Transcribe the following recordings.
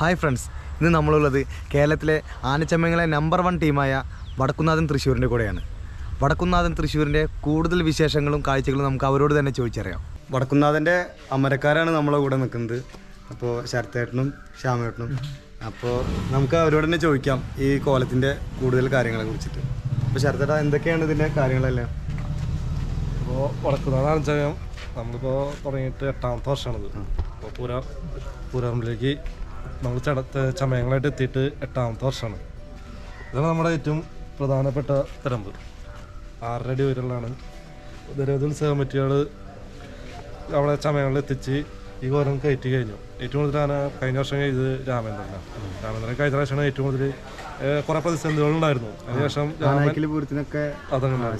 Hi friends ഇന്ന് നമ്മളുള്ളത് കേരളത്തിലെ ആനച്ചമ്മങ്ങളെ നമ്പർ വൺ ടീമായ വടക്കുന്നാഥൻ തൃശ്ശൂരിന്റെ കൂടെയാണ്. വടക്കുന്നാഥൻ തൃശ്ശൂരിന്റെ കൂടുതൽ വിശേഷങ്ങളും കാഴ്ചകളും നമുക്ക് അവരോട് തന്നെ ചോദിച്ചറിയാം. വടക്കുന്നാഥന്റെ അമരക്കാരാണ് നമ്മളെ കൂടെ നിൽക്കുന്നത്. അപ്പോൾ ശരത്തേട്ടനും ശ്യാമേട്ടനും. അപ്പോൾ നമുക്ക് അവരോട് തന്നെ ചോദിക്കാം ഈ കോലത്തിന്റെ കൂടുതൽ കാര്യങ്ങളെ കുറിച്ചിട്ട്. അപ്പോൾ ശരത്തേട്ട എന്തൊക്കെയാണ് ഇതിന്റെ കാര്യങ്ങളെല്ലാം? അപ്പോൾ വടക്കുന്നാഥാണെന്ന് വെച്ചാൽ നമ്മളിപ്പോൾ തുടങ്ങിയിട്ട് എട്ടാമത്തെ വർഷമാണിത്. അപ്പോൾ പൂരം പൂരമ്പലേക്ക് നമ്മൾ ചട ചമയങ്ങളായിട്ട് എത്തിയിട്ട് എട്ടാമത്തെ വർഷമാണ്. ഇതാണ് നമ്മുടെ ഏറ്റവും പ്രധാനപ്പെട്ട തിരമ്പ് ആറര അടി ഉയരമുള്ളതാണ് നിരവധി ഉത്സവ കമ്മിറ്റികൾ അവിടെ ചമയങ്ങളിൽ എത്തിച്ച് ഈ കോലം കയറ്റി കഴിഞ്ഞു. ഏറ്റവും കൂടുതൽ ആന കഴിഞ്ഞ വർഷം ഇത് രാമേന്ദ്രനാണ്. രാമേന്ദ്രൻ കഴിഞ്ഞ പ്രാവശ്യമാണ് ഏറ്റവും കൂടുതൽ കുറെ പ്രതിസന്ധികളുണ്ടായിരുന്നു. അതിനുശേഷം അതങ്ങനെ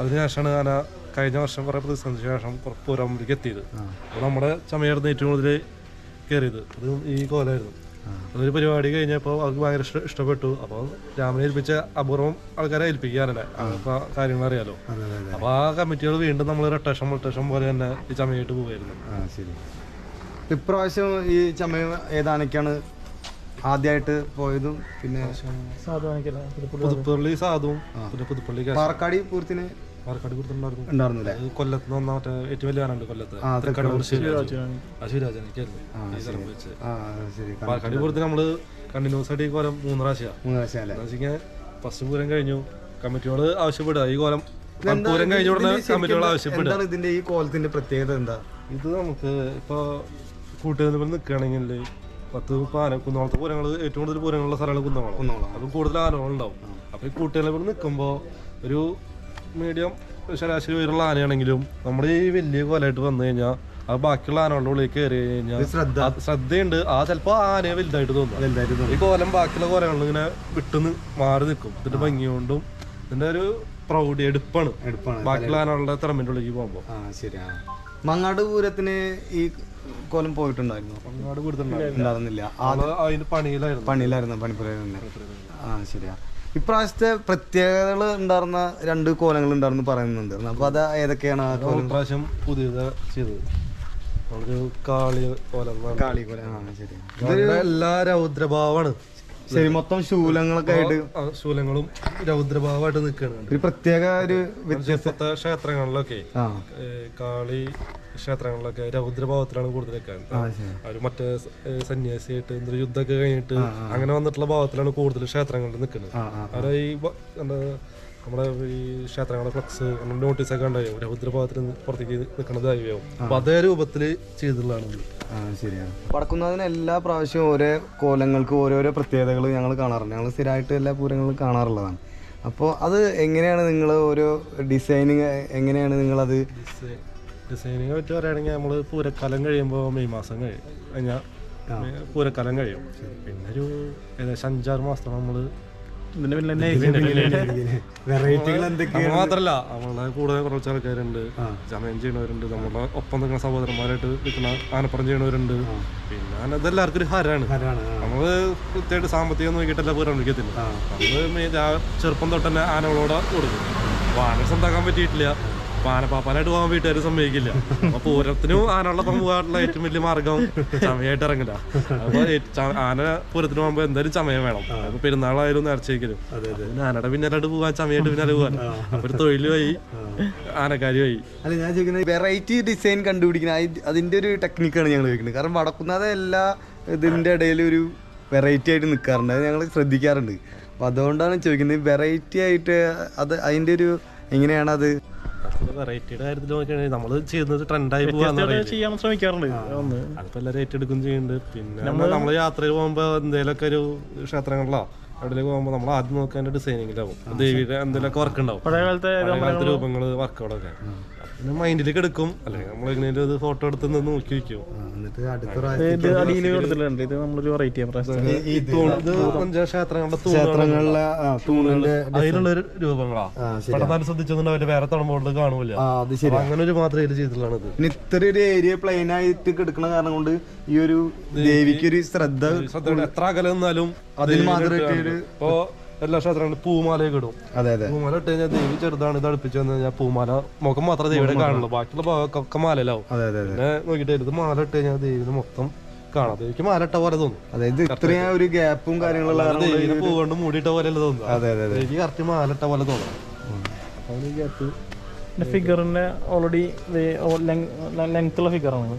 അതിനുശേഷമാണ് ആന കഴിഞ്ഞ വർഷം കുറേ പ്രതിസന്ധിക്ക് ശേഷം പൂരമ്പലേക്ക് എത്തിയത്. അപ്പോൾ നമ്മുടെ ചമയായിരുന്നു ഏറ്റവും കൂടുതൽ കയറിയത്. അത് ഈ കോലായിരുന്നു. അതൊരു പരിപാടി കഴിഞ്ഞപ്പോൾ അവർക്ക് ഭയങ്കര ഇഷ്ടപ്പെട്ടു. അപ്പോൾ രാമനെ ഏൽപ്പിച്ച അപൂർവം ആൾക്കാരെ ഏൽപ്പിക്കാറല്ലേ അപ്പോൾ കാര്യങ്ങൾ അറിയാലോ? അതെ അതെ അപ്പോൾ ആ കമ്മിറ്റികൾ വീണ്ടും നമ്മൾ റൊട്ടേഷൻ റൊട്ടേഷൻ പോലെ തന്നെ ഈ ചമയായിട്ട് പോവായിരുന്നു. ശരി. ഇപ്രാവശ്യം ഈ ചമയം ഏതാനൊക്കെയാണ് ആദ്യമായിട്ട് പോയതും പിന്നെ പുതുപ്പള്ളി. സാധുവും പിന്നെ പുതുപ്പള്ളി പാറക്കാടി പൂരത്തിന് പാലക്കാട് കൊടുത്തിട്ടുണ്ടായിരുന്നു കൊല്ലത്ത് നിന്ന് മറ്റേ ഏറ്റവും വലിയ ആനുണ്ട് കൊല്ലത്ത്. പാലക്കാട് നമ്മൾ കണ്ടിന്യൂസ് ആയിട്ട് ഈ കോലം മൂന്ന് പ്രാവശ്യമാണ് മൂന്ന് ഫസ്റ്റ് പൂരം കഴിഞ്ഞു. കമ്മിറ്റിയോട് ആവശ്യപ്പെടുക. ഈ കോലം പൂരം കഴിഞ്ഞ ഉടനെ കമ്മിറ്റിയോട് ആവശ്യപ്പെടുക. ഇതിന്റെ ഈ കോലത്തിന്റെ പ്രത്യേകത എന്താ? ഇത് നമുക്ക് ഇപ്പൊ കൂട്ടുകാരിൽ നിൽക്കുകയാണെങ്കിൽ പത്ത് ആന കുന്നോളത്തെ പൂരങ്ങൾ ഏറ്റവും കൂടുതൽ പൂരങ്ങളുള്ള സ്ഥലങ്ങൾ കുന്നോളം. അപ്പം കൂടുതൽ ആനകളുണ്ടാവും. അപ്പൊ ഈ കൂട്ടുകാരിൽ നിൽക്കുമ്പോൾ ഒരു മീഡിയം ശരാശരി ഉയരുള്ള ആനയാണെങ്കിലും നമ്മുടെ ഈ വലിയ കോലമായിട്ട് വന്നു കഴിഞ്ഞാൽ അത് ബാക്കിയുള്ള ആനകളുടെ ഉള്ളിൽ കയറി കഴിഞ്ഞാൽ ശ്രദ്ധയുണ്ട്. ആ ചിലപ്പോൾ ആനയെ വലുതായിട്ട് തോന്നും. ഈ കോലം ബാക്കിയുള്ള കോലങ്ങളിൽ ഇങ്ങനെ വിട്ടുനിന്ന് മാറി നിൽക്കും. ഇതിന്റെ ഭംഗി കൊണ്ടും ഇതിന്റെ ഒരു പ്രൗഢി എടുപ്പാണ്. എടുപ്പാണ്. ബാക്കിയുള്ള ആനകളുടെ തിറമ്പിന്റെ ഉള്ളിലേക്ക് ശരി മങ്ങാട് പൂരത്തിന് ഈ കോലം പോയിട്ടുണ്ടായിരുന്നു? മങ്ങാട് ആ ആൾ പണിയിലായിരുന്നു. പണിയിലായിരുന്നു പണിപ്പുരയിൽ ആ ശരിയാ ഇപ്രാവശ്യത്തെ പ്രത്യേകതകൾ ഉണ്ടായിരുന്ന രണ്ട് കോലങ്ങൾ ഉണ്ടായിരുന്നു പറയുന്നുണ്ട്. അപ്പൊ അത് ഏതൊക്കെയാണ് ആ കോലം? പ്രാവശ്യം പുതിയത് ചെയ്തത്. കാളി കോലം കാളി കോലം. ആ ശരി. എല്ലാ രൗദ്രഭാവമാണ്. ശരി മൊത്തം ശൂലങ്ങളൊക്കെ ആയിട്ട് ശൂലങ്ങളും രൗദ്രഭാവമായിട്ട് നിൽക്കുകയാണ്. ഒരു പ്രത്യേക ഒരു വ്യത്യസ്ത ക്ഷേത്രങ്ങളിലൊക്കെ കാളി ക്ഷേത്രങ്ങളിലൊക്കെ രൗദ്രഭാവത്തിലാണ് കൂടുതൽ നിൽക്കുന്നത് അവർ മറ്റേ സന്യാസിയായിട്ട് എന്തൊരു യുദ്ധമൊക്കെ കഴിഞ്ഞിട്ട് അങ്ങനെ വന്നിട്ടുള്ള ഭാവത്തിലാണ് കൂടുതൽ ക്ഷേത്രങ്ങളിൽ നിൽക്കുന്നത്. ആ ഈ എന്താ നമ്മുടെ ഈ ക്ഷേത്രങ്ങളുടെ ഫ്ലക്സ് നോട്ടീസ് ഒക്കെ ഉണ്ടാവും രൗദ്രഭാവത്തിൽ നിന്ന് പുറത്തേക്ക് നിൽക്കുന്നതായി അപ്പൊ അതേ രൂപത്തിൽ ചെയ്തിട്ടുള്ളതാണ് ശരിയാണ്. വടക്കുന്നതിന് എല്ലാ പ്രാവശ്യവും ഓരോ കോലങ്ങൾക്ക് ഓരോരോ പ്രത്യേകതകൾ ഞങ്ങൾ കാണാറുണ്ട്. ഞങ്ങൾ സ്ഥിരമായിട്ട് എല്ലാ പൂരങ്ങളും കാണാറുള്ളതാണ്. അപ്പോൾ അത് എങ്ങനെയാണ് നിങ്ങൾ ഓരോ ഡിസൈനിങ് എങ്ങനെയാണ് നിങ്ങളത്? ഡിസൈനിങ് പറ്റി പറയുകയാണെങ്കിൽ നമ്മൾ പൂരക്കാലം കഴിയുമ്പോൾ മെയ് മാസം കഴിയും. കഴിഞ്ഞാൽ പൂരക്കാലം കഴിയും. പിന്നെ ഒരു ഏകദേശം അഞ്ചാറ് മാസം നമ്മൾ വെറൈറ്റികൾ എന്തൊക്കെയാണ്? നമ്മൾ മാത്രല്ല നമ്മളെ കൂടെ കുറച്ച് ആൾക്കാരുണ്ട്. ജമയം ചെയ്യണവരുണ്ട് നമ്മളെ ഒപ്പം നിൽക്കുന്ന സഹോദരന്മാരായിട്ട് നിൽക്കുന്ന ആനപ്പുറം ചെയ്യണവരുണ്ട് പിന്നെ അതെല്ലാവർക്കും ഒരു ഹരാണ്. നമ്മൾ കൃത്യമായിട്ട് സാമ്പത്തികം നോക്കിയിട്ടല്ല പൂരം വിളിക്കത്തില്ല നമ്മൾ ചെറുപ്പം തൊട്ട് തന്നെ ആനകളോട് കൊടുക്കും. അപ്പൊ ആന സ്വന്താക്കാൻ പറ്റിയിട്ടില്ല. ആനപ്പാപ്പാനായിട്ട് പോകാൻ വീട്ടുകാർ സമ്മതിക്കില്ല. അപ്പൊ പൂരത്തിനും ആനകളൊപ്പം പോകാനുള്ള ഏറ്റവും വലിയ മാർഗം ചമയായിട്ട് ഇറങ്ങില്ല അപ്പൊ ആന പൂരത്തിന് പോകുമ്പോ എന്തായാലും ചമയം വേണം. അപ്പൊ പെരുന്നാളായാലും നേർച്ചയ്ക്കലും പിന്നെ ആനയുടെ പിന്നാലായിട്ട് പോകാൻ ചമയായിട്ട് പിന്നാലെ പോകാൻ അപ്പൊ ഒരു തൊഴിലുമായി ആനക്കാരുമായി അല്ല ഞാൻ ചോദിക്കുന്നത് വെറൈറ്റി ഡിസൈൻ കണ്ടുപിടിക്കുന്ന അതിന്റെ ഒരു ടെക്നിക്കാണ് ഞങ്ങൾ ചോദിക്കുന്നത്. കാരണം വടക്കുന്നത് എല്ലാ ഇതിന്റെ ഇടയിൽ ഒരു വെറൈറ്റി ആയിട്ട് നിൽക്കാറുണ്ട് അത് ഞങ്ങൾ ശ്രദ്ധിക്കാറുണ്ട്. അപ്പോൾ അതുകൊണ്ടാണ് ചോദിക്കുന്നത് വെറൈറ്റി ആയിട്ട് അത് അതിന്റെ ഒരു എങ്ങനെയാണ് അത് വെറൈറ്റിയുടെ കാര്യത്തിൽ നോക്കുകയാണെങ്കിൽ നമ്മൾ ചെയ്യുന്നത് ട്രെൻഡായി ചെയ്യാൻ ശ്രമിക്കാറുണ്ട്. അതിപ്പോ എല്ലാവരും ഏറ്റെടുക്കും ചെയ്യുന്നുണ്ട്. പിന്നെ നമ്മൾ യാത്രയിൽ പോകുമ്പോ എന്തെങ്കിലുമൊക്കെ ഒരു ക്ഷേത്രങ്ങളിലോ അവിടെ പോകുമ്പോ നമ്മൾ ആദ്യം നോക്കാൻ ഡിസൈനിങ്ങിലാവും ദേവിയുടെ എന്തെങ്കിലുമൊക്കെ വർക്ക് ഉണ്ടാവും. പഴയ കാലത്തെ രൂപങ്ങൾ വർക്കുകളൊക്കെ പിന്നെ മൈൻഡിലേക്ക് എടുക്കും അല്ലെങ്കിൽ നമ്മൾ എങ്ങനെയും ഒരു ഫോട്ടോ എടുത്ത് നിന്ന് നോക്കി വെക്കും. എന്നിട്ട് അടുത്ത ഇത് അടിയിൽ കൊടുത്തിട്ടുണ്ട്. ഇത് നമ്മളൊരു വെറൈറ്റി ഈ ക്ഷേത്രങ്ങളിലെ ആ, തൂണിന്റെ അതിലുള്ള ഒരു രൂപങ്ങളാ. ആ ശരി പെട്ടെന്ന് ശ്രദ്ധിച്ചൊന്നും വേറെ തടമ്പോളിൽ കാണൂല ആ അത് ശരി അപ്പൊ അങ്ങനെ ഒരു മാത്രം ഇതിൽ ചെയ്തിട്ടുള്ളതാണ് ഇത്. പിന്നെ ഇത്ര ഒരു ഏരിയ പ്ലെയിൻ ആയിട്ട് കിടക്കുന്ന കാരണം കൊണ്ട് ഈ ഒരു ദേവിക്ക് ഒരു ശ്രദ്ധ എത്ര അകലെ നിന്നാലും അതിൽ മാത്രമായിട്ട് ഒരു ഇപ്പൊ എല്ലാ ക്ഷേത്രങ്ങളും പൂമാലയൊക്കെ ഇടും. അതെ അതെ. പൂമാല ഇട്ട് കഴിഞ്ഞാൽ ദേവി ചെറുതാണ് ഇത് അടുപ്പിച്ചു വന്നു കഴിഞ്ഞാൽ പൂമാല മുഖം മാത്രമേ ദേവിയുടെ കാണുള്ളൂ. ബാക്കിയുള്ള ഭാഗമൊക്കെ മാലയിലാവും. അതെ അതെ അതെ. പിന്നെ നോക്കിയിട്ട് ഇത് മാല ഇട്ട് കഴിഞ്ഞാൽ ദേവിന് മൊത്തം കാണാം. ദേവിക്ക് മാല ഇട്ട പോലെ തോന്നും. അതായത് ഇത്രയും ഒരു ഗ്യാപ്പും കാര്യങ്ങളുള്ള പൂ കൊണ്ട് മൂടിയിട്ട പോലെ അല്ല തോന്നുന്നത് അതെ അതെ അതെ. എനിക്ക് കറക്റ്റ് മാലട്ട പോലെ തോന്നും. ഫിഗറിന്റെ ഓൾറെഡി ലെങ്ത് ഉള്ള ഫിഗറാണ്.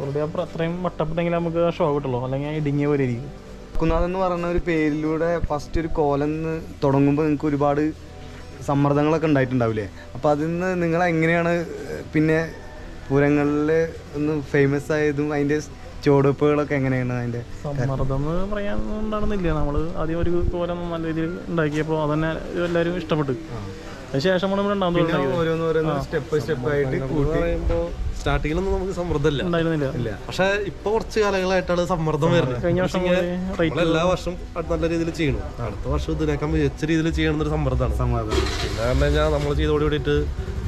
ഓൾറെഡി അത്രയും വട്ടപ്പെട്ടെങ്കിൽ നമുക്ക് ഷോ കിട്ടുള്ളൂ. അല്ലെങ്കിൽ ഇടുങ്ങിയ പോലെ ഇരിക്കും. കുന്നാഥ് എന്ന് പറയുന്ന ഒരു പേരിലൂടെ ഫസ്റ്റ് ഒരു കോലെന്ന് തുടങ്ങുമ്പോൾ നിങ്ങൾക്ക് ഒരുപാട് സമ്മർദ്ദങ്ങളൊക്കെ ഉണ്ടായിട്ടുണ്ടാവില്ലേ? അപ്പോൾ അതിൽ നിന്ന് നിങ്ങൾ എങ്ങനെയാണ് പിന്നെ പൂരങ്ങളിൽ ഒന്ന് ഫേമസ് ആയതും അതിന്റെ ചുവടുവെപ്പുകളൊക്കെ എങ്ങനെയാണ് അതിന്റെ സമ്മർദ്ദം എന്ന് പറയാൻ ഉണ്ടാകുന്നില്ല നമ്മൾ ആദ്യം ഒരു കോലം നല്ല രീതിയിൽ ഉണ്ടാക്കിയപ്പോൾ അതന്നെ എല്ലാവരും ഇഷ്ടപ്പെട്ടു. അതിനുശേഷം നമ്മൾ ഇവിടെ ഉണ്ടാകുന്ന പിന്നെ ഓരോന്ന് ഓരോന്ന് സ്റ്റെപ്പ് സ്റ്റെപ്പ് ആയിട്ട് കൂട്ടി. പറയുമ്പോ സ്റ്റാർട്ടിങ്ങിലൊന്നും നമുക്ക് സമ്മർദ്ദമില്ല. ഉണ്ടായിരുന്നില്ല. പക്ഷെ ഇപ്പൊ കുറച്ച് കാലങ്ങളായിട്ടാണ് സമ്മർദ്ദം വരുന്നത്. കഴിഞ്ഞ വർഷം എല്ലാ വർഷവും നല്ല രീതിയിൽ ചെയ്യണം. അടുത്ത വർഷം ഇതിനേക്കാൾ മികച്ച രീതിയിൽ ചെയ്യണം എന്നൊരു സമ്മർദ്ദമാണ്. സമ്മർദ്ദം. പിന്നെ പറഞ്ഞു കഴിഞ്ഞാൽ നമ്മൾ ചെയ്തോടി കൂടിയിട്ട്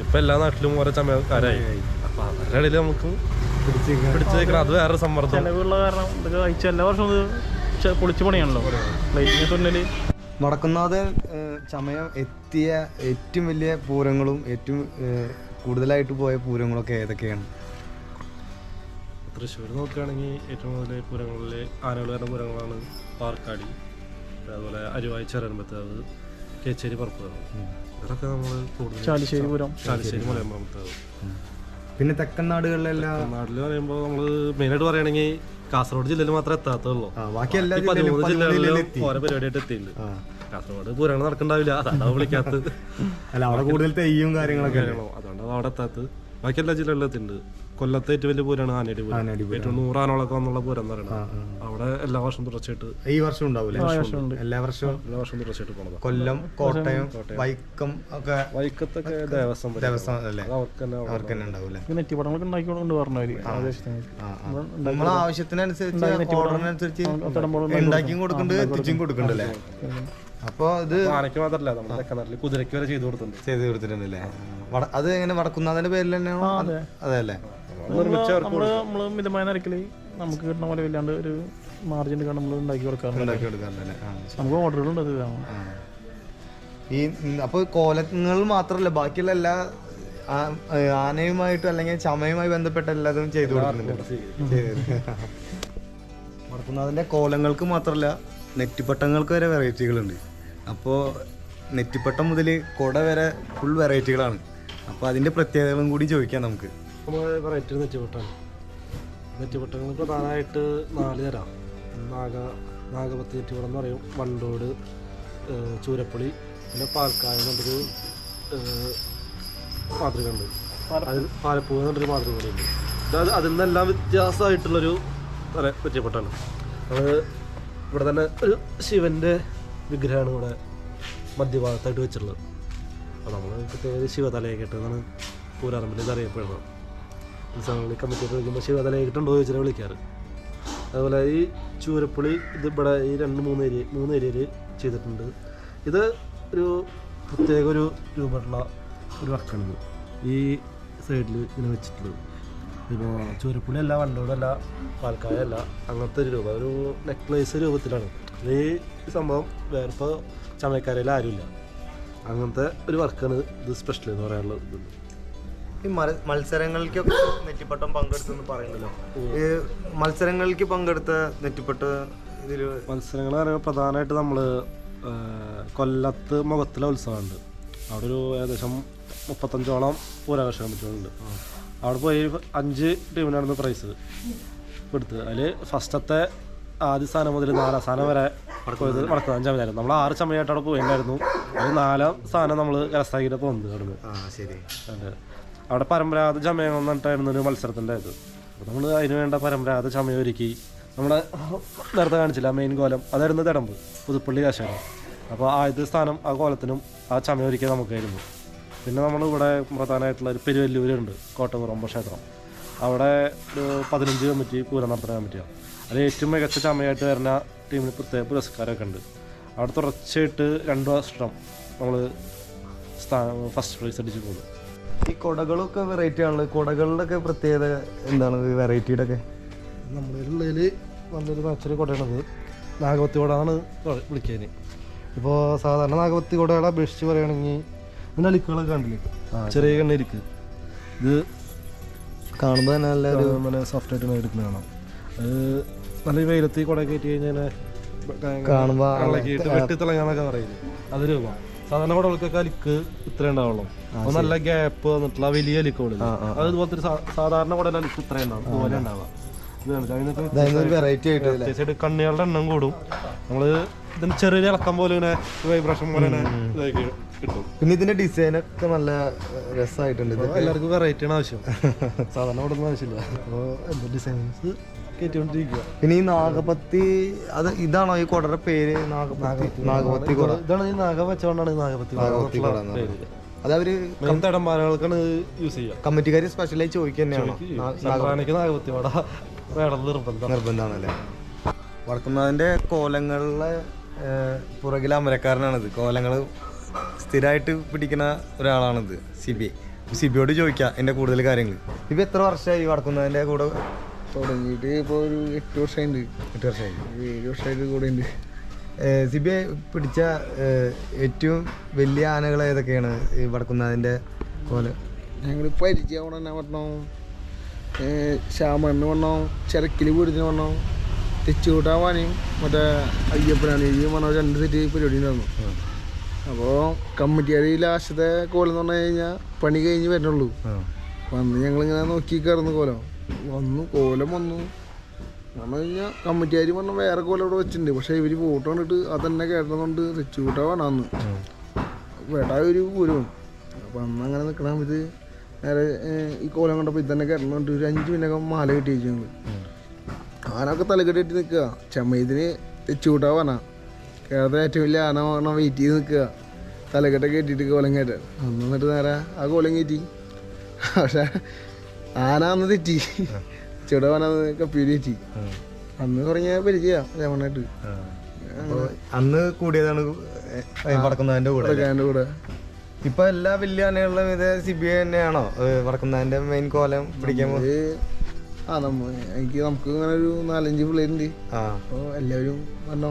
ഇപ്പൊ എല്ലാ നാട്ടിലും ഓരോ ചമയക്കാരായി. അപ്പൊ അവരുടെ ഇടയിൽ നമുക്ക് പിടിച്ചു നിൽക്കണം അത് വേറെ സമ്മർദ്ദം. ചിലവുള്ള കാരണം ഇതൊക്കെ എല്ലാ വർഷവും ഇത് പൊളിച്ച് പണിയാണല്ലോ. തുന്നൽ. നടക്കുന്നാതെ ചമയം എത്തിയ ഏറ്റവും വലിയ പൂരങ്ങളും ഏറ്റവും കൂടുതലായിട്ട് പോയ പൂരങ്ങളൊക്കെ ഏതൊക്കെയാണ്? തൃശ്ശൂർ നോക്കുകയാണെങ്കിൽ ഏറ്റവും കൂടുതൽ പൂരങ്ങളിൽ ആനകൾ വരുന്ന പൂരങ്ങളാണ് പാർക്കാടി അതുപോലെ അരുവായി ചെറമ്പത്താവ് കേച്ചേരി പറപ്പുകൾ ഇതൊക്കെ നമ്മൾ കൂടുതൽ ചാലിശ്ശേരി പൂരം. ചാലിശ്ശേരി മലയമ്പലത്താവ് പിന്നെ തെക്കൻ നാടുകളിലെല്ലാം നാട്ടിൽ പറയുമ്പോൾ നമ്മൾ മെയിനായിട്ട് പറയുകയാണെങ്കിൽ കാസർഗോഡ് ജില്ലയിൽ മാത്രമേ എത്താത്തുള്ളൂ. ബാക്കി എല്ലാ ജില്ലകളിലും ഓരോ പരിപാടിയായിട്ട് എത്തിയിട്ടുണ്ട്. കാസർഗോഡ് പൂരങ്ങൾ നടക്കണ്ടാവില്ല. അതാണ് വിളിക്കാത്തത്. അല്ല അവിടെ കൂടുതൽ തെയ്യും കാര്യങ്ങളൊക്കെ അതുകൊണ്ട് അത് അവിടെ എത്താത്തത്. ബാക്കി എല്ലാ ജില്ലകളിലും എത്തിയിട്ടുണ്ട്. കൊല്ലത്തെ ഏറ്റവും വലിയ പൂരാണ് ആനയുടെ പൂരം. ഏറ്റവും നൂറാനോളൊക്കെ വന്നുള്ള പൂരം എന്ന് പറയുന്നത്. അവിടെ എല്ലാ വർഷവും തുടർച്ചയായിട്ട് ഈ വർഷം ഉണ്ടാവില്ല എല്ലാ വർഷവും എല്ലാ വർഷവും? തുടർച്ചയായിട്ട് പോണത്. കൊല്ലം കോട്ടയം വൈക്കം ഒക്കെ വൈക്കത്തൊക്കെ ദേവസ്വം ദേവസ്വം അവർക്ക് തന്നെ അവർക്ക് തന്നെ ഉണ്ടാവില്ല നെറ്റിപ്പടങ്ങളൊക്കെ ഉണ്ടാക്കിക്കൊണ്ട് പറഞ്ഞവര്. നമ്മളെ ആവശ്യത്തിനനുസരിച്ച് ഓർഡറിനനുസരിച്ച് ഉണ്ടാക്കിയും കൊടുക്കുന്നുണ്ട് എത്തിച്ചും കൊടുക്കുന്നുണ്ടല്ലേ അപ്പോൾ ഇത് ആനയ്ക്ക് മാത്രല്ല നമ്മുടെ തെക്കനാട്ടിൽ കുതിരയ്ക്ക് വരെ ചെയ്തു കൊടുത്തിട്ടുണ്ട്. ചെയ്ത് കൊടുത്തിട്ടുണ്ടല്ലേ? വട- അത് എങ്ങനെ വടക്കുന്നാഥന്റെ പേരിൽ തന്നെയാണോ? അതെ. അല്ലേ നമ്മൾ നമ്മൾ മിതമായ നിരക്കിൽ നമുക്ക് കിട്ടുന്ന പോലെ വല്ലാണ്ട് ഒരു മാർജിൻ എടുക്കാൻ നമ്മൾ ഉണ്ടാക്കി കൊടുക്കാറുണ്ട്. ഉണ്ടാക്കി കൊടുക്കാറുണ്ടല്ലേ? ആ നമുക്ക് ഓർഡറുകളുണ്ട് അത് ഇതാണ്. ഈ അപ്പോൾ കോലങ്ങൾ മാത്രമല്ല ബാക്കിയുള്ള എല്ലാ ആ- ആനയുമായിട്ടും അല്ലെങ്കിൽ ചമയുമായി ബന്ധപ്പെട്ട എല്ലാതും ചെയ്തു കൊടുക്കുന്നുണ്ട്. വടക്കുന്നാഥിന്റെ കോലങ്ങൾക്ക് മാത്രമല്ല നെറ്റിപ്പട്ടങ്ങൾക്ക് വരെ വെറൈറ്റികളുണ്ട്. അപ്പോൾ നെറ്റിപ്പട്ടം മുതൽ കുട വരെ ഫുൾ വെറൈറ്റികളാണ്. അപ്പോൾ അതിന്റെ പ്രത്യേകതകളും കൂടി ചോദിക്കാം നമുക്ക്. വെറൈറ്റി നെറ്റിപ്പട്ടാണ് നെറ്റിപ്പട്ടങ്ങൾ പ്രധാനമായിട്ട് നാല് തരാം. നാഗ നാഗപത്തി നെറ്റിപ്പടം എന്ന് പറയും. വണ്ടോട് ചൂരപ്പുളി പിന്നെ പാൽക്കായ എന്നൊരു മാതൃക ഉണ്ട് അതിൽ പാലപ്പൂ എന്നൊരു മാതൃക കൂടെയുണ്ട് ഇത് അതിൽ നിന്നെല്ലാം വ്യത്യാസമായിട്ടുള്ളൊരു നെറ്റിപ്പട്ടാണ് അത് ഇവിടെ തന്നെ ഒരു ശിവന്റെ വിഗ്രഹമാണ് ഇവിടെ മധ്യഭാഗത്തായിട്ട് വെച്ചിട്ടുള്ളത്. അപ്പോൾ നമ്മൾ പ്രത്യേക ശിവതലയെ എന്നാണ് പൂരാറമ്പിൽ ഇത് അറിയപ്പെടുന്നത്. ഉത്സവങ്ങളിൽ കമ്മിറ്റി ചോദിക്കുമ്പോൾ ശിവതലയിട്ടുണ്ടോ ചോദിച്ചാൽ വിളിക്കാറ്. അതുപോലെ ഈ ചൂരപ്പുളി ഇത് ഇവിടെ ഈ രണ്ട് മൂന്ന് ഏരിയ മൂന്ന് ഏരിയയിൽ ചെയ്തിട്ടുണ്ട്. ഇത് ഒരു പ്രത്യേക ഒരു രൂപമുള്ള ഒരു വർക്കാണിത് ഈ സൈഡിൽ ഇങ്ങനെ വെച്ചിട്ടുള്ളത്. ഇപ്പോൾ ചൂരപ്പുളി അല്ല വണ്ടോടല്ല പാൽക്കായല്ല അങ്ങനത്തെ ഒരു രൂപം. ഒരു നെക്ലേസ് രൂപത്തിലാണ്. ഈ സംഭവം വേറെ ഇപ്പോൾ ചമയക്കാരയിൽ ആരുമില്ല. അങ്ങനത്തെ ഒരു വർക്കാണ് ഇത് സ്പെഷ്യൽ എന്ന് പറയാനുള്ളത്. ഈ മത്സരങ്ങൾക്കൊക്കെ നെറ്റിപ്പട്ടം പങ്കെടുത്തെന്ന് പറയുന്നല്ലോ ഈ മത്സരങ്ങൾക്ക് പങ്കെടുത്ത നെറ്റിപ്പട്ട് ഇതിൽ മത്സരങ്ങൾ പറയുമ്പോൾ പ്രധാനമായിട്ട് നമ്മൾ കൊല്ലത്ത് മുഖത്തിലെ ഉത്സവമുണ്ട്. അവിടെ ഒരു ഏകദേശം മുപ്പത്തഞ്ചോളം പൂരാകർഷകം കമ്മിറ്റികളുണ്ട് അവിടെ പോയി അഞ്ച് ടീമിനാണ് പ്രൈസ് കൊടുത്തത് അതിൽ ഫസ്റ്റത്തെ ആദ്യ സ്ഥാനം മുതൽ നാലാം സ്ഥാനം വരെ പോയത് വടക്കുന്ന ചമയായിരുന്നു നമ്മൾ ആറ് ചമ്മയായിട്ട് അവിടെ പോയിണ്ടായിരുന്നു. അത് നാലാം സ്ഥാനം നമ്മൾ കരസ്ഥാക്കിയിട്ട് പോകുന്നത് അവിടുന്ന്. അവിടെ പരമ്പരാഗത ചമയം എന്നിട്ടായിരുന്നു ഒരു മത്സരത്തിന്റെ ഇത്. അപ്പോൾ നമ്മൾ അതിന് വേണ്ട പരമ്പരാഗത ചമയം ഒരുക്കി. നമ്മുടെ നേരത്തെ കാണിച്ചില്ല മെയിൻ കോലം? അതായിരുന്നു തിടമ്പ് പുതുപ്പള്ളി കാശാണ് അപ്പോൾ ആദ്യത്തെ സ്ഥാനം ആ കോലത്തിനും ആ ചമയം ഒരുക്കിയത് നമുക്കായിരുന്നു. പിന്നെ നമ്മൾ ഇവിടെ പ്രധാനമായിട്ടുള്ള ഒരു പെരുവല്ലൂരുണ്ട് കോട്ടപുറമ്പ ക്ഷേത്രം. അവിടെ ഒരു പതിനഞ്ച് കമ്മിറ്റി പൂരം നടത്തുന്ന കമ്മിറ്റിയാണ്. അതിൽ ഏറ്റവും മികച്ച ചമയായിട്ട് വരുന്ന ടീമിന് പ്രത്യേക പുരസ്കാരമൊക്കെ ഉണ്ട്. അവിടെ തുടർച്ചയായിട്ട് രണ്ട് വർഷം നമ്മൾ ഫസ്റ്റ് പ്രൈസ് അടിച്ച് പോകും. ഈ കുടകളൊക്കെ വെറൈറ്റി ആണല്ലോ. കുടകളിലൊക്കെ പ്രത്യേകത എന്താണ്? വെറൈറ്റിയുടെ ഒക്കെ നമ്മുടെ ഉള്ളിൽ നല്ലൊരു മെച്ചൊരു കുടയാണത്. നാഗവത്തി കുടാണ് വിളിക്കാൻ ഇപ്പോൾ സാധാരണ നാഗവത്തി കുടകളെ അപേക്ഷിച്ച് പറയുകയാണെങ്കിൽ ഇതിന്റെ അലിക്കുകളൊക്കെ കണ്ടില്ലേ? ചെറിയ കണ്ണിരിക്ക് ഇത് കാണുമ്പോൾ തന്നെ നല്ല നല്ല സോഫ്റ്റ് ആയിട്ട് എടുക്കുന്ന കാണാം. അത് നല്ല വെയിലത്ത് കുട കയറ്റി കഴിഞ്ഞാൽ കാണുമ്പോ ഇളക്കിയിട്ട് വെട്ടി തിളങ്ങാന്നൊക്കെ അത് രൂപ. സാധാരണ കുടകൾക്കൊക്കെ അലിക്ക് ഇത്രേ ഉണ്ടാവുള്ളൂ. അപ്പൊ നല്ല ഗ്യാപ്പ് വന്നിട്ടുള്ള വലിയ അലിക്കോൾ അത് ഇതുപോലത്തെ സാധാരണ കുടൽ അലിക്ക് ഇത്രേ ഉണ്ടാവും ഇതുപോലെ ഉണ്ടാവുക. കണ്ണികളുടെ എണ്ണം കൂടും. നമ്മൾ ഇതിന് ചെറിയൊരു ഇളക്കം പോലെ ഇങ്ങനെ വൈബ്രേഷൻ പോലെ ഇങ്ങനെ ഇതാക്കി പിന്നെ ഇതിന്റെ ഡിസൈൻ ഒക്കെ നല്ല രസമായിട്ടുണ്ട് എല്ലാവർക്കും വെറൈറ്റി ആണ് ആവശ്യം. സാധാരണ ഇവിടെ ഒന്നും ആവശ്യമില്ല. അപ്പോൾ എന്താ ഡിസൈൻസ് കയറ്റിക്കൊണ്ടിരിക്കുക പിന്നെ ഈ നാഗപത്തി അത് ഇതാണോ ഈ കുടയുടെ പേര്? നാഗപത്തി നാഗപത്തി. കൊട. ഇതാണ് ഈ നാഗ വെച്ചോണ്ടാണ് ഈ നാഗപത്തി നാഗപത്തി കൊട അത് അവർ മെയിൻ തടംപാലകൾക്കാണ് യൂസ് ചെയ്യുക. കമ്മിറ്റിക്കാർ സ്പെഷ്യലായി സംക്രാന്തിക്ക് നാഗപത്തി വട വേണം നിർബന്ധം. നിർബന്ധമാണല്ലേ? വടക്കുന്നതിന്റെ കോലങ്ങളിലെ പുറകിലെ അമരക്കാരനാണിത്. കോലങ്ങൾ സ്ഥിരമായിട്ട് പിടിക്കുന്ന ഒരാളാണിത് സി ബി സിബി സിബിയോട് ചോദിക്കാം എന്റെ കൂടുതൽ കാര്യങ്ങൾ ഇപ്പം എത്ര വർഷമായി വടക്കുന്നതിന്റെ കൂടെ? തുടങ്ങിയിട്ട് ഇപ്പോൾ ഒരു എട്ട് വർഷമായിട്ടുണ്ട് എട്ട് വർഷമായി ഏഴ് വർഷമായിട്ട് കൂടെ ഉണ്ട് സി ബി ഐ പിടിച്ച ഏറ്റവും വലിയ ആനകൾ ഏതൊക്കെയാണ് ഈ വടക്കുന്നതിന്റെ പോലെ ഞങ്ങൾ പരിചയം തന്നെ പറഞ്ഞോ? ശ്യാമണ്ണ പറഞ്ഞോ? ചിരക്കിൽ വീടിന് പറഞ്ഞോ? തെച്ചുകൂട്ടാവാനും മറ്റേ അയ്യപ്പനാണ്. ഈ വണ്ണം രണ്ട് സെറ്റ് പരിപാടി ഉണ്ടായിരുന്നു. അപ്പോൾ കമ്മിറ്റിക്കാർ ലാസ്റ്റത്തെ കോലം എന്ന് പറഞ്ഞു കഴിഞ്ഞാൽ പണി കഴിഞ്ഞ് വരണുള്ളൂ. വന്ന് ഞങ്ങളിങ്ങനെ നോക്കി കയറുന്നു കോലം. വന്നു കോലം വന്നു. പറഞ്ഞു കഴിഞ്ഞാൽ കമ്മിറ്റിക്കാർ പറഞ്ഞ വേറെ കോലം ഇവിടെ വെച്ചിട്ടുണ്ട്. പക്ഷേ ഇവർ ഫോട്ടോ കണ്ടിട്ട് അതന്നെ കേട്ടതുകൊണ്ട് തെച്ചുകൂട്ടാ വേണമെന്ന് വേടാ ഒരു പൂരം അപ്പം അന്ന് അങ്ങനെ നിൽക്കണ സമയത്ത് നേരെ ഈ കോലം കണ്ടപ്പോൾ ഇതന്നെ കേട്ടതുകൊണ്ട് ഒരു അഞ്ച് മിനിറ്റൊക്കെ മാല കെട്ടി വെച്ചു ഞങ്ങൾ ആനൊക്കെ തലകെട്ടിട്ട് നിൽക്കുക ചെമ്മയത്തിന് തെച്ചുകൂട്ടാ പറഞ്ഞ കേരളത്തിലെ ഏറ്റവും വലിയ ആന പറഞ്ഞാൽ വെയിറ്റ് ചെയ്ത് നിൽക്കുക. തലക്കെട്ടൊക്കെ കെട്ടിയിട്ട് കോലം കയറ്റാൻ അന്ന് എന്നിട്ട് നേരെ ആ കോലം കയറ്റി. പക്ഷെ ആന അന്ന് തെറ്റി. ചുട പറഞ്ഞ കപ്പീര് തെറ്റി അന്ന് പറഞ്ഞ പരിചയ രമണായിട്ട്. അന്ന് കൂടിയതാണ് വടക്കുന്നതിന്റെ കൂടെ കൂടെ. ഇപ്പൊ എല്ലാ വലിയ ആനകളിലും ഇത് സിബി തന്നെയാണോ? വടക്കുന്നതിന്റെ മെയിൻ കോലം പിടിക്കാൻ ആ നമ്മ എനിക്ക് നമുക്ക് ഇങ്ങനെ ഒരു നാലഞ്ച് പിള്ളേരുണ്ട്. അപ്പോൾ എല്ലാവരും പറഞ്ഞോ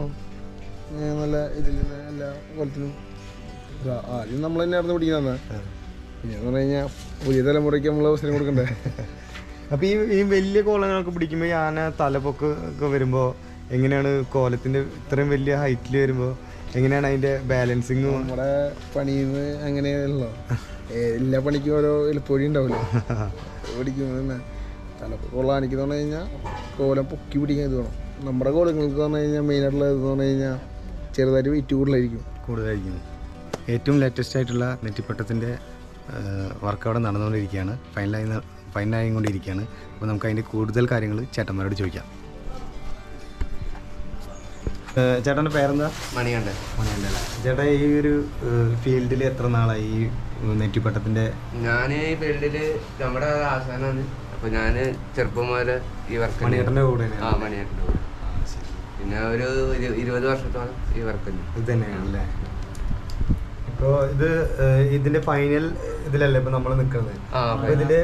നല്ല ഇതിൽ തന്നെ എല്ലാ കൊലത്തിലും ആദ്യം നമ്മൾ തന്നെയായിരുന്നു പിടിക്കുന്നത് പിന്നെ എന്ന് പറഞ്ഞു കഴിഞ്ഞാൽ പുതിയ തലമുറയ്ക്ക് നമ്മൾ അവസരം കൊടുക്കണ്ടേ? അപ്പൊ ഈ ഈ വലിയ കോലങ്ങളൊക്കെ പിടിക്കുമ്പോൾ ഞാൻ ആന തലപ്പൊക്ക് ഒക്കെ വരുമ്പോ എങ്ങനെയാണ് കോലത്തിന്റെ ഇത്രയും വലിയ ഹൈറ്റിൽ വരുമ്പോ എങ്ങനെയാണ് അതിന്റെ ബാലൻസിങ് നമ്മുടെ പണിയിൽ നിന്ന് അങ്ങനെയല്ലോ എല്ലാ പണിക്കും ഓരോ എളുപ്പവഴി ഉണ്ടാവില്ലേ പിടിക്കുമ്പോൾ തന്നെ. തലപ്പ് കൊള്ളാനിക്ക് പറഞ്ഞു കഴിഞ്ഞാൽ കോലം പൊക്കി പിടിക്കാൻ ഇത് വേണം. നമ്മുടെ കോലങ്ങൾക്ക് പറഞ്ഞു കഴിഞ്ഞാൽ മെയിനായിട്ടുള്ള ഇത് പറഞ്ഞു കഴിഞ്ഞാൽ ചെറുതായിട്ട് വെയിറ്റ് കൂടുതലായിരിക്കും. കൂടുതലായിരിക്കും. ഏറ്റവും ലേറ്റസ്റ്റ് ആയിട്ടുള്ള നെറ്റിപ്പട്ടത്തിന്റെ വർക്ക് അവിടെ നടന്നുകൊണ്ടിരിക്കുകയാണ്. ഫൈനലായി ഫൈനലായി കൊണ്ടിരിക്കുകയാണ് അപ്പോൾ നമുക്ക് അതിന്റെ കൂടുതൽ കാര്യങ്ങൾ ചേട്ടന്മാരോട് ചോദിക്കാം. ചേട്ടന്റെ പേരെന്താ? മണികണ്ഠൻ. മണിയണ്ടല്ല ചേട്ടാ ഈ ഒരു ഫീൽഡിൽ എത്ര നാളായി ഈ നെറ്റിപ്പട്ടത്തിന്റെ ഞാൻ ഈ ഫീൽഡിൽ നമ്മുടെ ആശാനാണ്. അപ്പോൾ ഞാൻ ചെറുപ്പം മുതൽ ഈ വർക്ക് മണിയേട്ടന്റെ കൂടെ ആ മണിയേട്ടന്റെ കൂടെ. പിന്നെ ഒരു ഇരു- ഇരുപത് വർഷത്തോളം ഈ വർക്ക് ഇത് തന്നെയാണല്ലേ? ഇപ്പോ ഇത് ഇതിന്റെ ഫൈനൽ ഇതിലല്ലേ ഇപ്പൊ നമ്മൾ നിക്കുന്നത് അപ്പൊ ഇതിന്റെ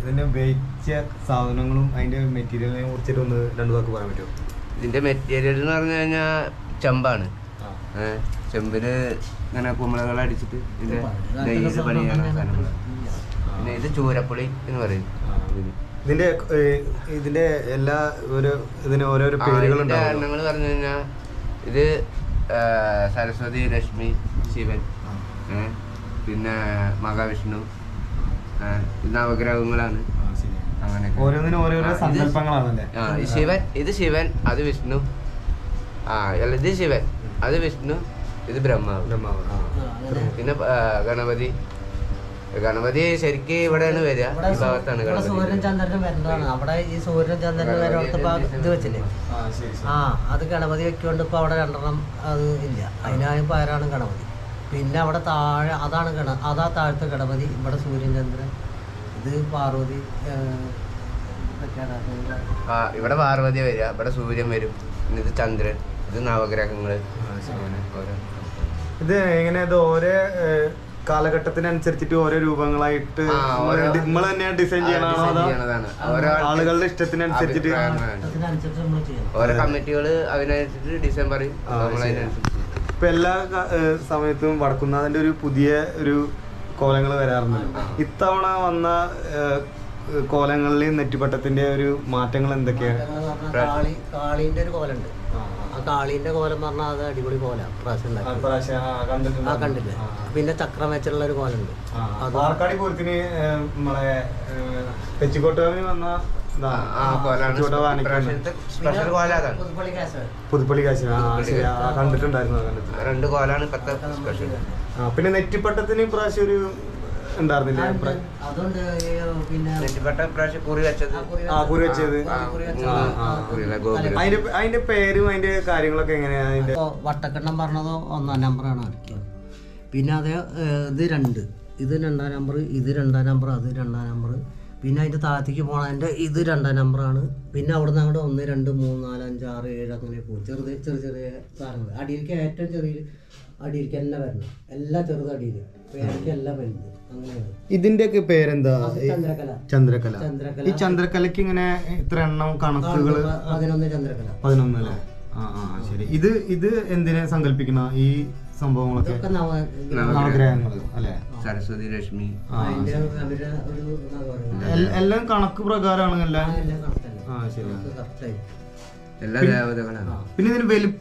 ഇതിന്റെ ഉപയോഗിച്ച സാധനങ്ങളും അതിന്റെ മെറ്റീരിയലിനെ കുറിച്ചിട്ട് ഒന്ന് രണ്ടു വാക്ക് പറയാൻ പറ്റുമോ? ഇതിന്റെ മെറ്റീരിയൽ എന്ന് പറഞ്ഞു കഴിഞ്ഞാൽ ചെമ്പാണ്. ചെമ്പിൽ ഇങ്ങനെ കുമ്പളകൾ അടിച്ചിട്ട് ഇതിന്റെ നെയ്ത് പണിയാണ് സാധനങ്ങൾ പിന്നെ ഇത് ചൂരപ്പുളി എന്ന് പറയും. ഇതിന്റെ ഇതിന്റെ എല്ലാ ഒരു ഇതിന് ഓരോരോ ആ, കാരണങ്ങൾ പറഞ്ഞു കഴിഞ്ഞാൽ ഇത് സരസ്വതി ലക്ഷ്മി ശിവൻ പിന്നെ മഹാവിഷ്ണു നവഗ്രഹങ്ങളാണ്. അങ്ങനെയൊക്കെ. ഓരോന്നിനും ഓരോരോ സങ്കല്പങ്ങളാണല്ലേ? ശിവൻ ഇത് ശിവൻ അത് വിഷ്ണു. ആ അല്ല ഇത് ശിവൻ അത് വിഷ്ണു ഇത് ബ്രഹ്മാവ്. ബ്രഹ്മാവ്. പിന്നെ ഗണപതി ഗണപതി ശരിക്ക് ഇവിടെയാണ് വരിക. ഈ ഭാഗത്താണ് സൂര്യൻ ഗണപതി ചന്ദ്രനും വരുന്നതാണ്. അവിടെ ഈ സൂര്യൻ ചന്ദ്രനും ഇത് വെച്ചില്ലേ? ആ, ശരി, ശരി. ആ അത് ഗണപതി വെക്കൊണ്ട് ഇപ്പൊ അവിടെ രണ്ടെണ്ണം അത് ഇല്ല. അതിനായി പേരാണ് ഗണപതി? പിന്നെ അവിടെ താഴെ അതാണ് ഗണ അതാ താഴത്തെ ഗണപതി ഇവിടെ സൂര്യൻ ചന്ദ്രൻ ഇത് പാർവതി ഇവിടെ. പാർവതി വരിക ഇവിടെ സൂര്യൻ വരും ഇത് ചന്ദ്രൻ ഇത് നവഗ്രഹങ്ങൾ. ഇത് എങ്ങനെ ഇത് ഓരോ കാലഘട്ടത്തിനനുസരിച്ചിട്ട് ഓരോ രൂപങ്ങളായിട്ട് നമ്മൾ തന്നെയാണ് ഡിസൈൻ ചെയ്യണോ ചെയ്യണതാണ്. ആളുകളുടെ ഇഷ്ടത്തിനനുസരിച്ചിട്ട്? ഓരോ കമ്മിറ്റികൾ അതിനനുസരിച്ച് ഡിസൈൻ പറയും. നമ്മൾ ഇപ്പൊ എല്ലാ സമയത്തും വടക്കുന്നാഥന്റെ ഒരു പുതിയ ഒരു കോലങ്ങൾ വരാറുണ്ട്. ഇത്തവണ വന്ന കോലങ്ങളിലെയും നെറ്റിപ്പട്ടത്തിന്റെ ഒരു മാറ്റങ്ങൾ എന്തൊക്കെയാണ് കാളിന്റെ കാളി കാളീന്റെ ഒരു കോലുണ്ട്. കാളീന്റെ കോലം പറഞ്ഞാൽ അത് അടിപൊളി കോല. പ്രാവശ്യം ആ, കണ്ടില്ലേ? പിന്നെ ചക്രം വെച്ചുള്ള ഒരു കോലുണ്ട്. ആ, പാർക്കാടി പൂരത്തിന് നമ്മളെ വന്ന പുതുപ്പള്ളി കാശ് കണ്ടിട്ടുണ്ടായിരുന്നു കണ്ടിട്ടുണ്ട്. രണ്ട് കോലാണ് ഇപ്പത്തെ സ്പെഷ്യൽ പിന്നെ നെറ്റിപ്പട്ടത്തിന് ഇപ്രാവശ്യം ഒരു ഉണ്ടായിരുന്നില്ലേ? അതുകൊണ്ട് പിന്നെ നെറ്റിപ്പട്ട കുറി വെച്ചത്. ആ കുറി വെച്ചത്. അതിന്റെ അതിന്റെ പേരും അതിന്റെ കാര്യങ്ങളൊക്കെ എങ്ങനെയാ? അതിന്റെ വട്ടക്കണ്ണം പറഞ്ഞത് ഒന്നാം നമ്പറാണ് അടിക്കുക. പിന്നെ അതേ ഇത് രണ്ട്. ഇത് രണ്ടാം നമ്പർ ഇത് രണ്ടാം നമ്പർ അത് രണ്ടാം നമ്പർ പിന്നെ അതിന്റെ താഴത്തേക്ക് പോകണതിന്റെ ഇത് രണ്ടാം നമ്പറാണ് പിന്നെ അവിടെ നിന്ന് അങ്ങോട്ട് ഒന്ന് രണ്ട് മൂന്ന് നാല് അഞ്ച് ആറ് ഏഴ് അങ്ങനെ പോകും ചെറുത് ചെറിയ ചെറിയ സാധനങ്ങൾ അടിയിലേക്ക് ഏറ്റവും ചെറിയ അടിയിലേക്ക് എല്ലാം വരണം. എല്ലാം ചെറുത് അടിയിൽ. പേരയ്ക്ക് എല്ലാം വലുത്. അങ്ങനെയാണ് ഇതിന്റെ ഒക്കെ പേരെന്താ? ചന്ദ്രകല. ചന്ദ്രകല. ചന്ദ്രകല. ഈ ചന്ദ്രകലക്ക് ഇങ്ങനെ ഇത്ര എണ്ണം കണക്കുകൾ പതിനൊന്ന് ചന്ദ്രകല. പതിനൊന്ന് അല്ലേ? ആ. ആ ശരി. ഇത് ഇത് എന്തിനെ സങ്കല്പിക്കുന്ന ഈ സംഭവങ്ങളൊക്കെ? നവഗ്രഹങ്ങൾ അല്ലേ? സരസ്വതി ലക്ഷ്മി എല്ലാം കണക്ക് പ്രകാരമാണ് എല്ലാം എല്ലാം കറക്റ്റല്ലേ ആ ശരി. എല്ലാ ദേവതകളാണ് പിന്നെ ഇതിന് വലിപ്പ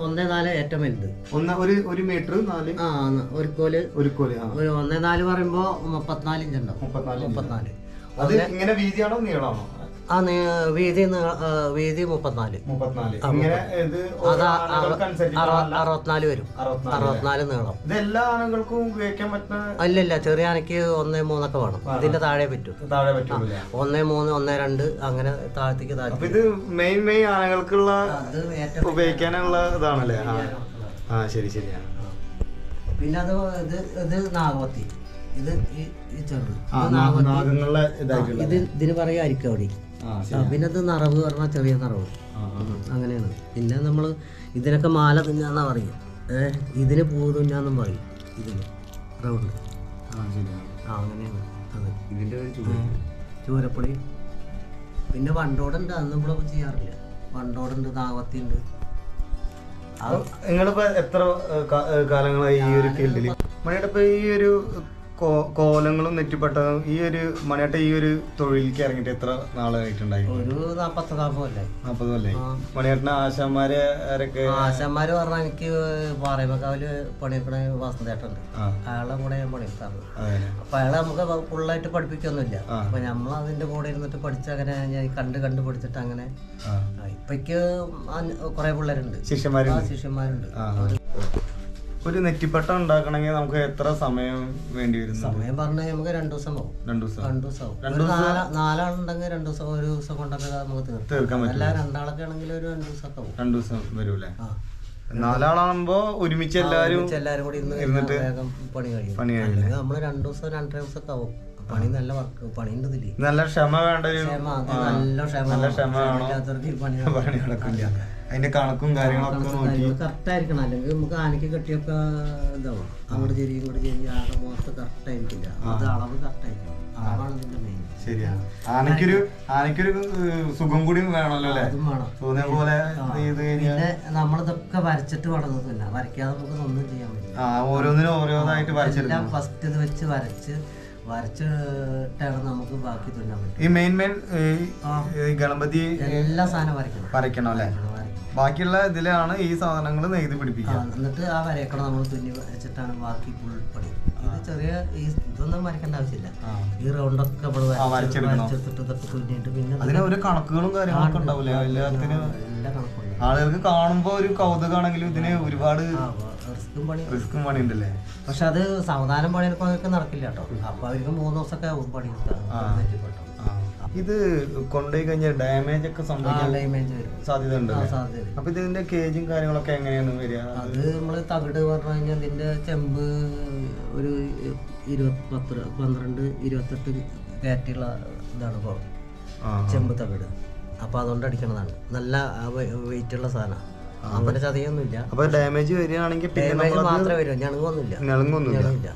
ഒന്നേ നാല് ഏറ്റവും വലുത്. ഒന്ന് ഒരു ഒരു മീറ്റർ നാല്? ആ ഒരു കോൽ. ഒരു കോൽ ആ. ഒരു ഒന്നേ നാല് പറയുമ്പോ മുപ്പത്തിനാല് ഇഞ്ച് ഉണ്ടാവും. മുപ്പത്തിനാല്. മുപ്പത്തിനാല്. അത് ഇങ്ങനെ വീതിയാണോ നീളമാണോ? ആ വീതി വീതി മുപ്പത്തിനാല്. അറുപത്തിനാല് വരും. അറുപത്തിനാല് നീളം. അല്ലല്ല ചെറിയ ആനക്ക് ഒന്നേ മൂന്നൊക്കെ വേണം. ഇതിന്റെ താഴെ പറ്റും. ഒന്നേ മൂന്ന് ഒന്നേ രണ്ട് അങ്ങനെ താഴത്തേക്ക് താഴെ ഇത് മെയിൻ മെയിൻ ആനകൾക്കുള്ള ഉപയോഗിക്കാനുള്ള ഇതാണല്ലേ? ആ. ശരി ശരിയാണ് പിന്നെ അത് ഇത് ഇത് നാഗവത്തി. ഇത് ഈ ചെറുത്. ഇത് ഇതിന് പറയാ അരിക്കവടി പിന്നെ അത് നിറവ് പറഞ്ഞാൽ ചെറിയ നിറവ്. അങ്ങനെയാണ്. പിന്നെ നമ്മൾ ഇതിനൊക്കെ മാല തുന്നാന്നാ പറയും. ഏഹ് ഇതിന് പൂ തുന്നാന്നും പറയും. ഇതിന്. റൗണ്ട്. ആ അങ്ങനെയാണ്. അത്. ചൂട് ചൂരപ്പുളി. പിന്നെ വണ്ടോടുണ്ട്. അന്ന് നമ്മളൊക്കെ ചെയ്യാറില്ല. വണ്ടോടുണ്ട് താവത്തി ഉണ്ട് നിങ്ങളിപ്പോ എത്ര കാലങ്ങളായി ഈ ഒരു ഫീൽഡിൽ മണിയുടെ ഈ ഒരു കോലങ്ങളും നെറ്റിപ്പട്ടതും ഈ ഒരു മണിയാട്ട ഈ ഒരു തൊഴിലേക്ക് ഇറങ്ങിയിട്ട് എത്ര നാളായിട്ടുണ്ടായി? ഒരു നാപ്പത്തി നാപ്പതല്ലേ നാപ്പത് അല്ലേ മണിയാട്ടിന് ആശാന്മാരെ ആരൊക്കെ? ആശാന്മാര് പറഞ്ഞാൽ എനിക്ക് പാറയമക്കാവിൽ പണിയെടുക്കണ വാസന്തേട്ടുണ്ട് അയാളെ അയാളുടെ കൂടെ ഞാൻ പണിയെടുത്താണ്. അപ്പൊ അയാളെ നമുക്ക് ഫുള്ളായിട്ട് പഠിപ്പിക്കൊന്നുമില്ല. അപ്പൊ നമ്മൾ അതിന്റെ കൂടെ ഇരുന്നിട്ട് പഠിച്ച് അങ്ങനെ ഞാൻ കണ്ട് കണ്ട് പഠിച്ചിട്ട് അങ്ങനെ ഇപ്പൊക്ക് കുറെ പിള്ളേരുണ്ട്. ശിഷ്യന്മാരുണ്ട്. ശിഷ്യന്മാരുണ്ട്. ഒരു നെറ്റിപ്പട്ടം ഉണ്ടാക്കണമെങ്കിൽ നമുക്ക് എത്ര സമയം വേണ്ടി വരും സമയം പറഞ്ഞാൽ നമുക്ക് രണ്ടു ദിവസം പോകും രണ്ടു ദിവസം. രണ്ടു ദിവസം ആവും. നാല നാലാളുണ്ടെങ്കിൽ രണ്ടു ദിവസം ഒരു ദിവസം കൊണ്ടൊക്കെ നമുക്ക് തീർക്കാം. അല്ല രണ്ടാളൊക്കെ ആണെങ്കിൽ ഒരു രണ്ടു ദിവസമൊക്കെ പോകും രണ്ടു ദിവസം വരൂലേ നാലാളാകുമ്പോ ഒരുമിച്ച് എല്ലാരും എല്ലാവരും കൂടി ഇന്ന് ഇരുന്നിട്ട് പണി കഴിയും. പണി കഴിയും. നമ്മൾ രണ്ടു ദിവസം രണ്ടര ദിവസമൊക്കെ ആവും. പണി നല്ല വർക്ക് പണി നല്ല ക്ഷമ വേണ്ട ഒരു നല്ല ക്ഷമ ഇല്ലാത്തവർക്ക് പണി പണി നടക്കില്ല. അതിന്റെ കണക്കും കാര്യങ്ങളൊക്കെ നോക്കി. കറക്റ്റ് ആയിരിക്കണം. അല്ലെങ്കിൽ നമുക്ക് ആനയ്ക്ക് കെട്ടിയൊക്കെ ഇതാവും. അവിടെ ചെരി ഇങ്ങോട്ട് ചെരി ആടെ മുഖത്ത് കറക്റ്റ് ആയിരിക്കില്ല. അത് അളവ് കറക്റ്റ് ആയിരിക്കണം. അളവാണ് ഇതിന്റെ മെയിൻ ശരിയാണ്. ആനയ്ക്കൊരു ആനയ്ക്കൊരു സുഖം കൂടി വേണമല്ലോ അല്ലേ? തോന്നിയ പോലെ പിന്നെ നമ്മളിതൊക്കെ വരച്ചിട്ട് വളർന്നതല്ല വരയ്ക്കാതെ നമുക്ക് ഒന്നും ചെയ്യാൻ പറ്റില്ല. ആ ഓരോന്നിനും ഓരോന്നായിട്ട് വരച്ചെടുക്കും എല്ലാം ഫസ്റ്റ് ഇത് വെച്ച് വരച്ച് വരച്ചിട്ടാണ് നമുക്ക് ബാക്കി തുന്നാൻ പറ്റും ഈ മെയിൻ മെയിൻ ഗണപതി എല്ലാ സാധനം വരയ്ക്കണം. വരയ്ക്കണം അല്ലേ. ബാക്കിയുള്ള ഇതിലാണ് ഈ സാധനങ്ങൾ നെയ്ത് പിടിപ്പിക്കുക. എന്നിട്ട് ആ വരയ്ക്കണം നമ്മൾ തുന്നി വരച്ചിട്ടാണ് ബാക്കി ഫുൾ പണി ഇത് ചെറിയ ഈ ഇതൊന്നും വരയ്ക്കേണ്ട ആവശ്യമില്ല. ഈ റൗണ്ടൊക്കെ നമ്മൾ. വരച്ചെടുത്തിട്ട് ഇതൊക്കെ തുന്നിയിട്ട് പിന്നെ അതിനെ ഒരു കണക്കുകളും കാര്യങ്ങളൊക്കെ ഉണ്ടാവില്ലേ? എല്ലാത്തിനും ആളുകൾക്ക് കാണുമ്പോ ഒരു കൗതുകമാണെങ്കിലും ഇതിന് ഒരുപാട് റിസ്ക്കും പണി. റിസ്ക്കും പണി ഉണ്ടല്ലേ പക്ഷെ അത് സാവധാനം പണിയെടുക്കാൻ നടക്കില്ല കേട്ടോ. അപ്പൊ അവർക്ക് മൂന്ന് ദിവസമൊക്കെ പണി തെറ്റിപ്പെട്ടു. ഇത് കൊണ്ടുപോയി കഴിഞ്ഞാൽ ഡാമേജ് ഒക്കെ സംഭവിക്കാൻ ഡാമേജ് വരും. സാധ്യത ഉണ്ട് ആ സാധ്യത അപ്പൊ ഇതിന്റെ കേജും കാര്യങ്ങളൊക്കെ എങ്ങനെയാണ് വരിക? അത് നമ്മൾ തകിട് പറഞ്ഞു കഴിഞ്ഞാൽ ഇതിന്റെ ചെമ്പ് ഒരു ഇരുപത്തി പത്ത് പന്ത്രണ്ട് ഇരുപത്തെട്ട് കാറ്റുള്ള ഇതാണ് ചെമ്പ് തകിട്. അപ്പൊ അതുകൊണ്ട് അടിക്കണതാണ്. നല്ല വെയിറ്റ് ഉള്ള അങ്ങനെ ചതയൊന്നുമില്ല. അപ്പൊ ഡാമേജ് വരികയാണെങ്കിൽ ഡാമേജ് മാത്രമേ വരും. ഞണുങ്ങൊന്നുമില്ല. ഞണുങ്ങില്ല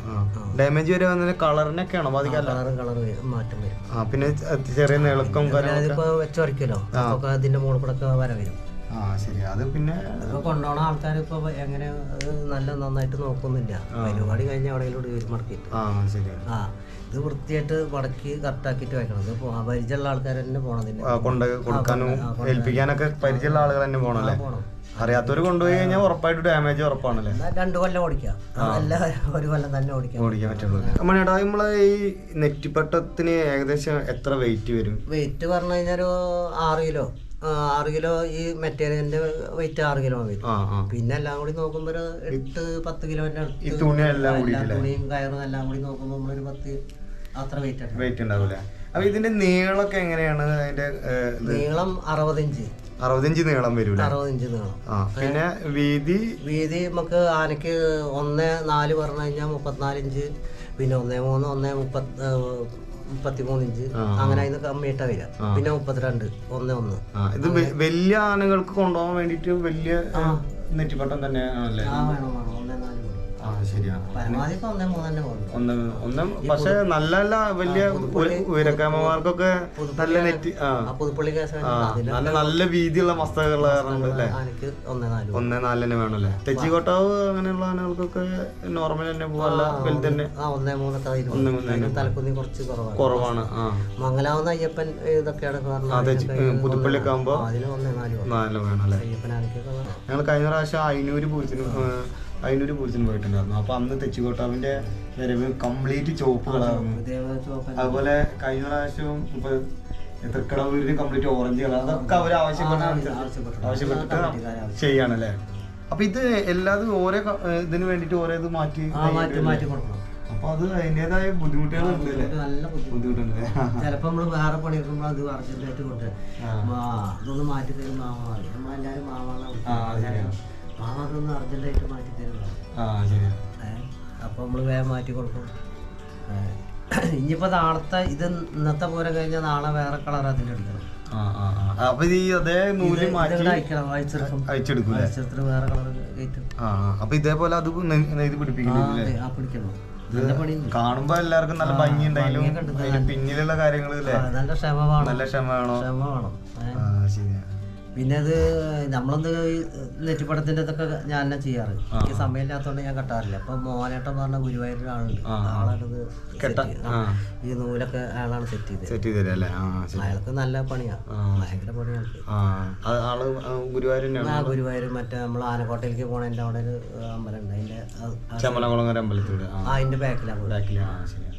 ഡാമേജ് വരിക കളറിനൊക്കെയാണോ ബാധിക്കല്ല കളർ കളർ മാറ്റം വരും. ആ പിന്നെ ചെറിയ നിളക്കം അതിപ്പോ വെച്ച് അപ്പൊ അതിന്റെ മുകളിൽ കൂടെ വര വരും. ആ ശരി. അത് പിന്നെ കൊണ്ടുപോണ ആൾക്കാർ ഇപ്പൊ എങ്ങനെ നല്ല നന്നായിട്ട് നോക്കുന്നില്ല. പരിപാടി കഴിഞ്ഞ എവിടെയെങ്കിലും മടക്കിയിട്ട്. ആ ശരി. ആ. ഇത് വൃത്തിയായിട്ട് മടക്കി കറക്റ്റാക്കിയിട്ട് വെക്കണം. ഇത് പോ- പരിചയമുള്ള ആൾക്കാർ തന്നെ പോണതില്ല ആ, കൊണ്ട് കൊടുക്കാനും ഏൽപ്പിക്കാനൊക്കെ പരിചയമുള്ള ആളുകൾ തന്നെ പോകണല്ലേ പോണം. അറിയാത്തവർ കൊണ്ടുപോയി കഴിഞ്ഞാൽ ഉറപ്പായിട്ട് ഡാമേജ് ഉറപ്പാണല്ലേ? രണ്ടു കൊല്ലം ഓടിക്കാം. ഒരു കൊല്ലം തന്നെ ഓടിക്കാം. ഓടിക്കാൻ പറ്റുള്ളൂ. മണിയേട്ടാ നമ്മളെ ഈ നെറ്റിപ്പട്ടത്തിന് ഏകദേശം എത്ര വെയിറ്റ് വരും? വെയിറ്റ് പറഞ്ഞു കഴിഞ്ഞാൽ ഒരു ആറ് കിലോ. ആ, ആറ് കിലോ ഈ മെറ്റീരിയലിന്റെ വെയിറ്റ് ആറ് കിലോ വരും. ആ ആ. പിന്നെ എല്ലാം കൂടി നോക്കുമ്പോ ഒരു എട്ട് പത്ത് കിലോന്റെ തുണിയും കയറും എല്ലാം കൂടി നോക്കുമ്പോ നമ്മളൊരു പത്ത് അത്ര വെയിറ്റ് വെയിറ്റ് ഉണ്ടാവില്ല. അപ്പൊ ഇതിന്റെ നീളമൊക്കെ എങ്ങനെയാണ് അതിന്റെ നീളം അറുപതിഞ്ച്. അറുപതിഞ്ച് നീളം വരും അറുപതിഞ്ച് നീളം. പിന്നെ വീതി? വീതി നമുക്ക് ആനക്ക് ഒന്ന് നാല് പറഞ്ഞു കഴിഞ്ഞാൽ മുപ്പത്തിനാല് ഇഞ്ച് പിന്നെ ഒന്നേ മൂന്ന് ഒന്നേ മുപ്പത്തി മുപ്പത്തിമൂന്ന് ഇഞ്ച് അങ്ങനെ അതിന് കമ്മിയിട്ടാ വരിക. പിന്നെ മുപ്പത്തിരണ്ട് ഒന്ന് ഒന്ന്. ഇത് വലിയ ആനകൾക്ക് കൊണ്ടുപോകാൻ വേണ്ടിട്ട് വലിയ നെറ്റിപ്പട്ടം തന്നെയാണല്ലേ? ആ ഒന്നും പക്ഷെ നല്ല നല്ല വലിയ ഉയരക്കാമമാർക്കൊക്കെ നല്ല നെറ്റ് നല്ല നല്ല വീതിയുള്ള മസ്തകളുള്ള കാരണം അല്ലേ? ഒന്നേ നാല് വേണം. അല്ലേ തന്നെ തെച്ചിക്കോട്ടാവ് അങ്ങനെയുള്ള ആനകൾക്കൊക്കെ നോർമൽ തന്നെ പോകാല്ല വലുത് തന്നെ? ഒന്നേ മൂന്നൊക്കെ കുറച്ച് കുറവാണ്. കുറവാണ് ആ. മംഗലാവുന്ന അയ്യപ്പൻ ഇതൊക്കെയാണ് പുതുപ്പള്ളിയൊക്കെ ആകുമ്പോ നാല് വേണം അല്ലേ? ഞങ്ങൾ കഴിഞ്ഞ പ്രാവശ്യം അയിനൂര് പൂരത്തിന് ഒരു പൂരത്തിന് പോയിട്ടുണ്ടായിരുന്നു. അപ്പൊ അന്ന് തെച്ചിക്കോട്ടാവിന്റെ വരവ് കംപ്ലീറ്റ് ചുവപ്പ് കളറായിരുന്നു അതുപോലെ കഴിഞ്ഞ പ്രാവശ്യവും ഇപ്പൊ തൃക്കടവൂരിന് കംപ്ലീറ്റ് ഓറഞ്ച് കളർ അതൊക്കെ അവർ ആവശ്യപ്പെട്ട ആവശ്യപ്പെട്ടിട്ട് ചെയ്യാണല്ലേ അപ്പൊ ഇത് എല്ലാതും ഓരോ ഇതിന് വേണ്ടിട്ട് ഓരോ ഇത് മാറ്റി മാറ്റി അപ്പൊ അത് അതിന്റെതായ ബുദ്ധിമുട്ടുകളുണ്ട് നല്ല ബുദ്ധിമുട്ടുണ്ട് ചിലപ്പോൾ നമ്മൾ വേറെ പണി എടുക്കുമ്പോൾ അത് അർജന്റായിട്ട് കൊണ്ടുവരും മാ മാറ്റി തരും മാമ എല്ലാരും നമ്മളെല്ലാവരും മാമ അതൊന്ന് അർജന്റായിട്ട് മാറ്റി തരും ആ ശരി അപ്പോൾ നമ്മൾ വേഗം മാറ്റി കൊടുക്കും. ഇനിയിപ്പോ ഇനിയിപ്പോൾ നാളത്തെ ഇത് ഇന്നത്തെ പോലെ കഴിഞ്ഞാൽ നാളെ വേറെ കളർ അതിലുണ്ട്. അപ്പൊ ഇത് അതേ നൂൽ മാറ്റി അയച്ചെടുക്കും. വേറെ കളർ. അപ്പൊ ഇതേപോലെ അത് ഇത് കാണുമ്പോ എല്ലാവർക്കും നല്ല ഭംഗി ഉണ്ടായാലും. പിന്നിലുള്ള കാര്യങ്ങൾ നല്ല ക്ഷമ വേണം. നല്ല ക്ഷമ വേണോ. ക്ഷമ വേണം. ഏ. പിന്നെ അത് നമ്മളൊന്ന് നെറ്റിപ്പടത്തിന്റെ ഇതൊക്കെ ഞാൻ തന്നെ ചെയ്യാറ് എനിക്ക് സമയമില്ലാത്തതുകൊണ്ട് ഞാൻ കെട്ടാറില്ല. അപ്പൊ മോനേട്ടം പറഞ്ഞ ഗുരുവായൂർ ആളുണ്ട്. ആളാണിത് ഈ നൂലൊക്കെ അയാളാണ് സെറ്റ് ചെയ്തത്. സെറ്റ് ചെയ്തത് അയാൾക്ക് നല്ല പണിയാ. ഭയങ്കര പണിയാണ് ആൾ ഗുരുവായൂർ ആ ഗുരുവായൂർ മറ്റേ നമ്മൾ ആനക്കോട്ടയിലേക്ക് പോണതിന്റെ അവിടെ ഒരു അമ്പലം ഉണ്ട്. അതിന്റെ അമ്പലത്തിലൂടെ ആ. അതിന്റെ ബാക്കിലാണ് ബാക്കിൽ ആ ശരിയാ.